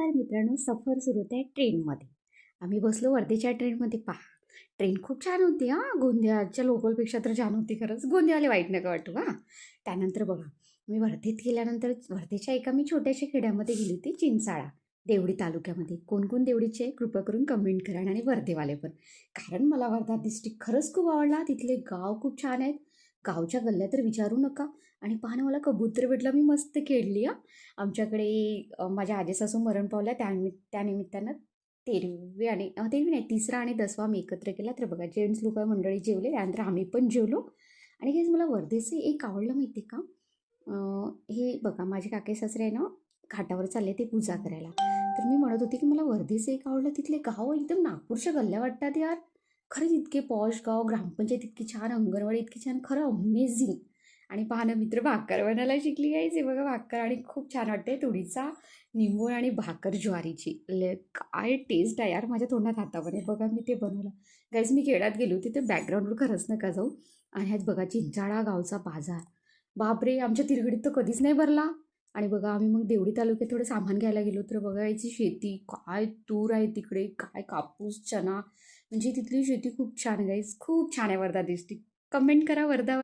नमस्कार मित्रांनो सफर सुरू होत आहे ट्रेनमध्ये. आम्ही बसलो वर्धेच्या ट्रेनमध्ये. पहा ट्रेन खूप छान होती हां. गोंदियाच्या लोकलपेक्षा तर छान होती खरंच. गोंदियावाले वाईट नका वाटू हां. त्यानंतर बघा मी वर्धेत गेल्यानंतर वर्धेच्या एका मी छोट्याशा खेड्यामध्ये गेली होती चिंचाळा देवडी तालुक्यामध्ये. कोण कोण देवडीचे आहे? कृपा करून कमेंट करा आणि वर्धेवाले पण. कारण मला वर्धा डिस्ट्रिक्ट खरंच खूप आवडला. तिथले गाव खूप छान आहेत. गावच्या गल्ल्या तर विचारू नका. आणि पाहणं मला कबूतर भेटला मी मस्त खेळली हां. आमच्याकडे माझ्या माझ्या आजीसासू मरण पावल्या त्यानिमित्त त्यानिमित्तानं तेरवी आणि तेरवी नाही तिसरा आणि दसवा आम्ही एकत्र केला. तर बघा जेंट्स लोक मंडळी जेवले त्यानंतर आम्ही पण जेवलो. आणि हेच मला वर्धेचे एक आवडलं माहिती आहे का हे बघा माझे काके सासरे आहे ना घाटावर चालले ते पूजा करायला. तर मी म्हणत होते की मला वर्धेचं एक आवडलं तिथले गाव एकदम नागपूरच्या गल्ल्या वाटतात यार. खरंच इतके पॉश गाव ग्रामपंचायत इतकी छान अंगणवाडी इतकी छान खरं अमेझिंग आणि पाहणं मित्र भाकर बनायला शिकली गायचे बघा भाकर आणि खूप छान वाटते तुळीचा निंबूळ आणि भाकर ज्वारीची. ले काय टेस्ट आहे यार माझ्या तोंडात हातावर बघा मी ते बनवलं. गाईज मी खेड्यात गेलो तिथे बॅकग्राऊंडवर खरंच नका जाऊ. आणि ह्याच बघा चिंचाळा गावचा बाजार. बापरे आमच्या तिरगडीत तर कधीच नाही भरला. आणि बघा आम्ही मग देवडी तालुक्यात थोडं सामान घ्यायला गेलो तर बघा याची शेती काय तूर आहे तिकडे काय कापूस चना म्हणजे तिथली शेती खूप छान गाईज खूप छान आहे वर्धा डिस्ट्रिक्ट कमेंट करा वर्धा